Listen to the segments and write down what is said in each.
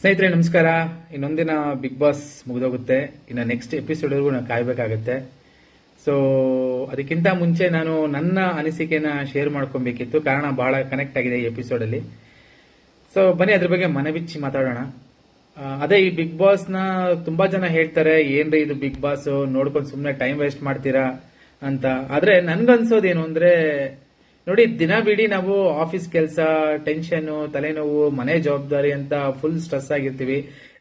ಸ್ನೇಹಿತರೆ, ನಮಸ್ಕಾರ. ಇನ್ನೊಂದಿನ ಬಿಗ್ ಬಾಸ್ ಮುಗಿದೋಗುತ್ತೆ. ಇನ್ನು ನೆಕ್ಸ್ಟ್ ಎಪಿಸೋಡ್ವರೆಗೂ ನಾನು ಕಾಯ್ಬೇಕಾಗತ್ತೆ. ಸೊ ಅದಕ್ಕಿಂತ ಮುಂಚೆ ನಾನು ನನ್ನ ಅನಿಸಿಕೆನ ಶೇರ್ ಮಾಡ್ಕೊಬೇಕಿತ್ತು. ಕಾರಣ ಬಹಳ ಕನೆಕ್ಟ್ ಆಗಿದೆ ಈ ಎಪಿಸೋಡಲ್ಲಿ ಸೊ ಬನ್ನಿ, ಅದ್ರ ಬಗ್ಗೆ ಮನೆ ಬಿಚ್ಚಿ ಮಾತಾಡೋಣ ಅದೇ ಈ ಬಿಗ್ ಬಾಸ್ನ ತುಂಬಾ ಜನ ಹೇಳ್ತಾರೆ, ಏನ್ರಿ ಇದು ಬಿಗ್ ಬಾಸ್ ನೋಡ್ಕೊಂಡು ಸುಮ್ಮನೆ ಟೈಮ್ ವೇಸ್ಟ್ ಮಾಡ್ತೀರಾ? ಅಂತ. ಆದ್ರೆ ನನ್ಗನ್ಸೋದೇನು ಅಂದ್ರೆ ನೋಡಿ, ದಿನ ಬಿಡಿ ನಾವು ಆಫೀಸ್ ಕೆಲಸ, ಟೆನ್ಷನ್, ತಲೆನೋವು, ಮನೆ ಜವಾಬ್ದಾರಿ ಅಂತ ಫುಲ್ ಸ್ಟ್ರೆಸ್ ಆಗಿರ್ತೀವಿ.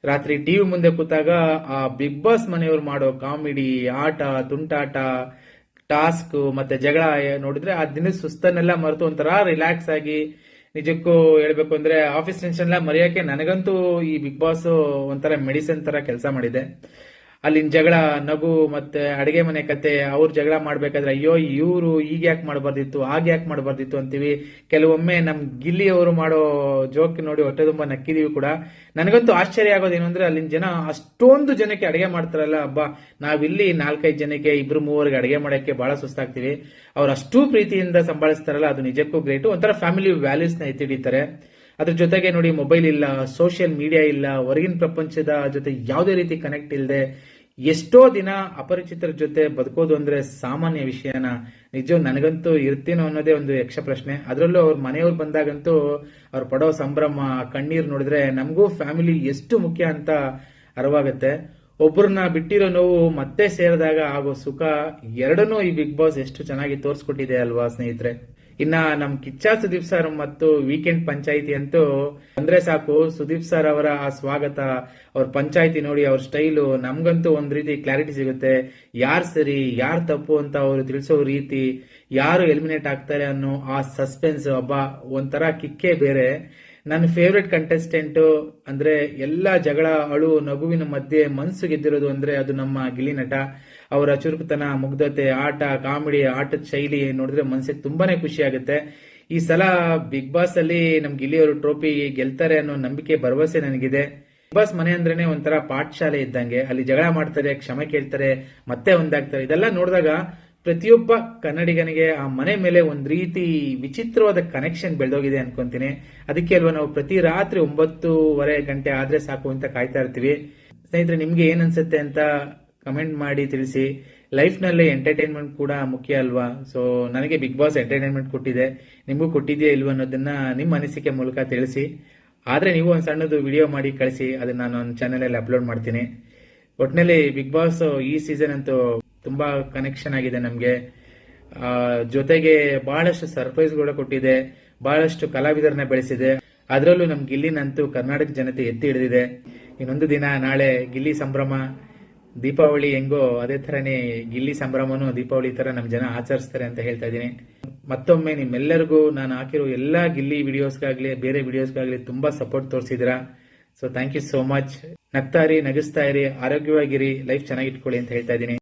ರಾತ್ರಿ ಟಿವಿ ಮುಂದೆ ಕೂತಾಗ ಆ ಬಿಗ್ ಬಾಸ್ ಮನೆಯವ್ರು ಮಾಡೋ ಕಾಮಿಡಿ, ಆಟ, ತುಂಟಾಟ ಟಾಸ್ಕ್ ಮತ್ತೆ ಜಗಳ ನೋಡಿದ್ರೆ ಆ ದಿನದ ಸುಸ್ತನ್ನೆಲ್ಲ ಮರೆತು ಒಂಥರ ರಿಲ್ಯಾಕ್ಸ್ ಆಗಿ ನಿಜಕ್ಕೂ ಹೇಳ್ಬೇಕು ಅಂದ್ರೆ ಆಫೀಸ್ ಟೆನ್ಷನ್ ಎಲ್ಲ ಮರೆಯೋಕೆ ನನಗಂತೂ ಈ ಬಿಗ್ ಬಾಸ್ ಒಂಥರ ಮೆಡಿಸಿನ್ ತರ ಕೆಲಸ ಮಾಡಿದೆ. ಅಲ್ಲಿನ ಜಗಳ, ನಗು ಮತ್ತೆ ಅಡಿಗೆ ಮನೆ ಕತೆ, ಅವ್ರ ಜಗಳ ಮಾಡ್ಬೇಕಾದ್ರೆ, ಅಯ್ಯೋ, ಇವರು ಈಗ ಯಾಕೆ ಮಾಡಬಾರ್ದಿತ್ತು, ಆಗ ಯಾಕೆ ಮಾಡಬಾರ್ದಿತ್ತು ಅಂತೀವಿ. ಕೆಲವೊಮ್ಮೆ ನಮ್ ಗಿಲ್ಲಿ ಅವರು ಮಾಡೋ ಜೋಕ್ ನೋಡಿ ಹೊಟ್ಟೆ ತುಂಬಾ ನಕ್ಕಿದೀವಿ ಕೂಡ. ನನಗಂತೂ ಆಶ್ಚರ್ಯ ಆಗೋದೇನು ಅಂದ್ರೆ, ಅಲ್ಲಿನ ಜನ ಅಷ್ಟೊಂದು ಜನಕ್ಕೆ ಅಡಿಗೆ ಮಾಡ್ತಾರಲ್ಲ ಹಬ್ಬ ನಾವಿಲ್ಲಿ ನಾಲ್ಕೈದು ಜನಕ್ಕೆ, ಇಬ್ರು ಮೂವರಿಗೆ ಅಡಿಗೆ ಮಾಡೋಕ್ಕೆ ಬಹಳ ಸುಸ್ತಾಗ್ತೀವಿ. ಅವ್ರು ಅಷ್ಟೂ ಪ್ರೀತಿಯಿಂದ ಸಂಭಾಳಿಸ್ತಾರಲ್ಲ, ಅದು ನಿಜಕ್ಕೂ ಗ್ರೇಟ್. ಒಂಥರ ಫ್ಯಾಮಿಲಿ ವ್ಯಾಲ್ಯೂಸ್ನ ಎತ್ತಿಡಿತಾರೆ. ಅದ್ರ ಜೊತೆಗೆ ನೋಡಿ, ಮೊಬೈಲ್ ಇಲ್ಲ, ಸೋಷಿಯಲ್ ಮೀಡಿಯಾ ಇಲ್ಲ, ಹೊರಗಿನ ಪ್ರಪಂಚದ ಜೊತೆ ಯಾವುದೇ ರೀತಿ ಕನೆಕ್ಟ್ ಇಲ್ಲದೆ ಎಷ್ಟೋ ದಿನ ಅಪರಿಚಿತರ ಜೊತೆ ಬದುಕೋದು ಅಂದ್ರೆ ಸಾಮಾನ್ಯ ವಿಷಯನ ನಿಜ ನನಗಂತೂ ಇರ್ತೀನೋ ಅನ್ನೋದೇ ಒಂದು ಯಕ್ಷ ಪ್ರಶ್ನೆ. ಅದರಲ್ಲೂ ಅವ್ರ ಮನೆಯವ್ರು ಬಂದಾಗಂತೂ ಅವ್ರು ಪಡೋ ಸಂಭ್ರಮ, ಕಣ್ಣೀರು ನೋಡಿದ್ರೆ ನಮಗೂ ಫ್ಯಾಮಿಲಿ ಎಷ್ಟು ಮುಖ್ಯ ಅಂತ ಅರ್ವಾಗತ್ತೆ. ಒಬ್ಬರನ್ನ ಬಿಟ್ಟಿರೋ ನೋವು ಮತ್ತೆ ಸೇರಿದಾಗ ಆಗೋ ಸುಖ ಎರಡನ್ನೂ ಈ ಬಿಗ್ ಬಾಸ್ ಎಷ್ಟು ಚೆನ್ನಾಗಿ ತೋರಿಸ್ಕೊಟ್ಟಿದೆ ಅಲ್ವಾ ಸ್ನೇಹಿತರೆ? ಇನ್ನ ನಮ್ ಕಿಚ್ಚ ಸುದೀಪ್ ಸರ್ ಮತ್ತು ವೀಕೆಂಡ್ ಪಂಚಾಯಿತಿ ಅಂತೂ ಅಂದ್ರೆ ಸಾಕು. ಸುದೀಪ್ ಸರ್ ಅವರ ಆ ಸ್ವಾಗತ, ಅವ್ರ ಪಂಚಾಯಿತಿ ನೋಡಿ, ಅವ್ರ ಸ್ಟೈಲು, ನಮ್ಗಂತೂ ಒಂದ್ ರೀತಿ ಕ್ಲಾರಿಟಿ ಸಿಗುತ್ತೆ. ಯಾರ್ ಸರಿ, ಯಾರ್ ತಪ್ಪು ಅಂತ ಅವರು ತಿಳಿಸೋ ರೀತಿ, ಯಾರು ಎಲಿಮಿನೇಟ್ ಆಗ್ತಾರೆ ಅನ್ನೋ ಆ ಸಸ್ಪೆನ್ಸ್, ಒಬ್ಬ ಒಂಥರ ಕಿಕ್ಕೇ ಬೇರೆ. ನನ್ನ ಫೇವ್ರೆಟ್ ಕಂಟೆಸ್ಟೆಂಟ್ ಅಂದ್ರೆ ಎಲ್ಲ ಜಗಳ, ಅಳು, ನಗುವಿನ ಮಧ್ಯೆ ಮನಸ್ಸು ಗೆದ್ದಿರೋದು ಅಂದ್ರೆ ಅದು ನಮ್ಮ ಗಿಲಿ ನಟ. ಅವರ ಚುರುಕುತನ, ಮುಗ್ಧತೆ, ಆಟ, ಕಾಮಿಡಿ ಆಟದ ಶೈಲಿ ನೋಡಿದ್ರೆ ಮನಸ್ಸಿಗೆ ತುಂಬಾನೇ ಖುಷಿ ಆಗುತ್ತೆ. ಈ ಸಲ ಬಿಗ್ ಬಾಸ್ ಅಲ್ಲಿ ನಮ್ ಗಿಲಿಯವರು ಟ್ರೋಫಿ ಗೆಲ್ತಾರೆ ಅನ್ನೋ ನಂಬಿಕೆ, ಭರವಸೆ ನನಗಿದೆ. ಬಿಗ್ ಬಾಸ್ ಮನೆ ಅಂದ್ರೇನೆ ಒಂಥರ ಪಾಠಶಾಲೆ ಇದ್ದಂಗೆ. ಅಲ್ಲಿ ಜಗಳ ಮಾಡ್ತಾರೆ, ಕ್ಷಮೆ ಕೇಳ್ತಾರೆ, ಮತ್ತೆ ಒಂದಾಗ್ತಾರೆ. ಇದೆಲ್ಲ ನೋಡಿದಾಗ ಪ್ರತಿಯೊಬ್ಬ ಕನ್ನಡಿಗನಿಗೆ ಆ ಮನೆ ಮೇಲೆ ಒಂದು ರೀತಿ ವಿಚಿತ್ರವಾದ ಕನೆಕ್ಷನ್ ಬೆಳೆದೋಗಿದೆ ಅನ್ಕೊಂತೀನಿ. ಅದಕ್ಕೆ ಅಲ್ವಾ ನಾವು ಪ್ರತಿ ರಾತ್ರಿ ಒಂಬತ್ತೂವರೆ ಗಂಟೆ ಆದ್ರೆ ಸಾಕು ಅಂತ ಕಾಯ್ತಾ ಇರ್ತೀವಿ. ಸ್ನೇಹಿತರೆ, ನಿಮ್ಗೆ ಏನ್ ಅಂತ ಕಮೆಂಟ್ ಮಾಡಿ ತಿಳಿಸಿ. ಲೈಫ್ನಲ್ಲಿ ಎಂಟರ್ಟೈನ್ಮೆಂಟ್ ಕೂಡ ಮುಖ್ಯ ಅಲ್ವಾ? ಸೊ ನನಗೆ ಬಿಗ್ ಬಾಸ್ ಎಂಟರ್ಟೈನ್ಮೆಂಟ್ ಕೊಟ್ಟಿದೆ. ನಿಮಗೂ ಕೊಟ್ಟಿದೆಯಾ ಇಲ್ವ ಅನ್ನೋದನ್ನ ನಿಮ್ಮ ಅನಿಸಿಕೆ ಮೂಲಕ ತಿಳಿಸಿ. ಆದ್ರೆ ನೀವು ಒಂದು ಸಣ್ಣದು ವಿಡಿಯೋ ಮಾಡಿ ಕಳಿಸಿ. ಅದನ್ನ ನಾನು ಒಂದು ಚಾನೆಲ್ ಅಲ್ಲಿ ಅಪ್ಲೋಡ್ ಮಾಡ್ತೀನಿ. ಒಟ್ಟಿನಲ್ಲಿ ಬಿಗ್ ಬಾಸ್ ಈ ಸೀಸನ್ ಅಂತೂ ತುಂಬಾ ಕನೆಕ್ಷನ್ ಆಗಿದೆ ನಮ್ಗೆ. ಜೊತೆಗೆ ಬಹಳಷ್ಟು ಸರ್ಪ್ರೈಸ್ ಕೂಡ ಕೊಟ್ಟಿದೆ, ಬಹಳಷ್ಟು ಕಲಾವಿದರನ್ನ ಬೆಳೆಸಿದೆ. ಅದರಲ್ಲೂ ನಮ್ ಗಿಲ್ಲಿನಂತೂ ಕರ್ನಾಟಕ ಜನತೆ ಎತ್ತಿ ಹಿಡಿದಿದೆ. ಇನ್ನೊಂದು ದಿನ ನಾಳೆ ಗಿಲ್ಲಿ ಸಂಭ್ರಮ, ದೀಪಾವಳಿ ಹೆಂಗೋ ಅದೇ ತರನೇ ಗಿಲ್ಲಿ ಸಂಭ್ರಮನು ದೀಪಾವಳಿ ತರ ನಮ್ ಜನ ಆಚರಿಸ್ತಾರೆ ಅಂತ ಹೇಳ್ತಾ ಇದ್ದೀನಿ. ಮತ್ತೊಮ್ಮೆ ನಿಮ್ಮೆಲ್ಲರಿಗೂ ನಾನು ಹಾಕಿರೋ ಎಲ್ಲಾ ಗಿಲ್ಲಿ ವಿಡಿಯೋಸ್ಗಾಗ್ಲಿ ಬೇರೆ ವಿಡಿಯೋಸ್ಗಾಗ್ಲಿ ತುಂಬಾ support ತೋರಿಸಿದಿರಾ so thank you so much ನಗ್ತಾ ಇರಿ, ನಗಿಸ್ತಾ ಇರಿ, ಆರೋಗ್ಯವಾಗಿರಿ ಲೈಫ್ ಚೆನ್ನಾಗಿಟ್ಕೊಳ್ಳಿ ಅಂತ ಹೇಳ್ತಾ ಇದ್ದೀನಿ.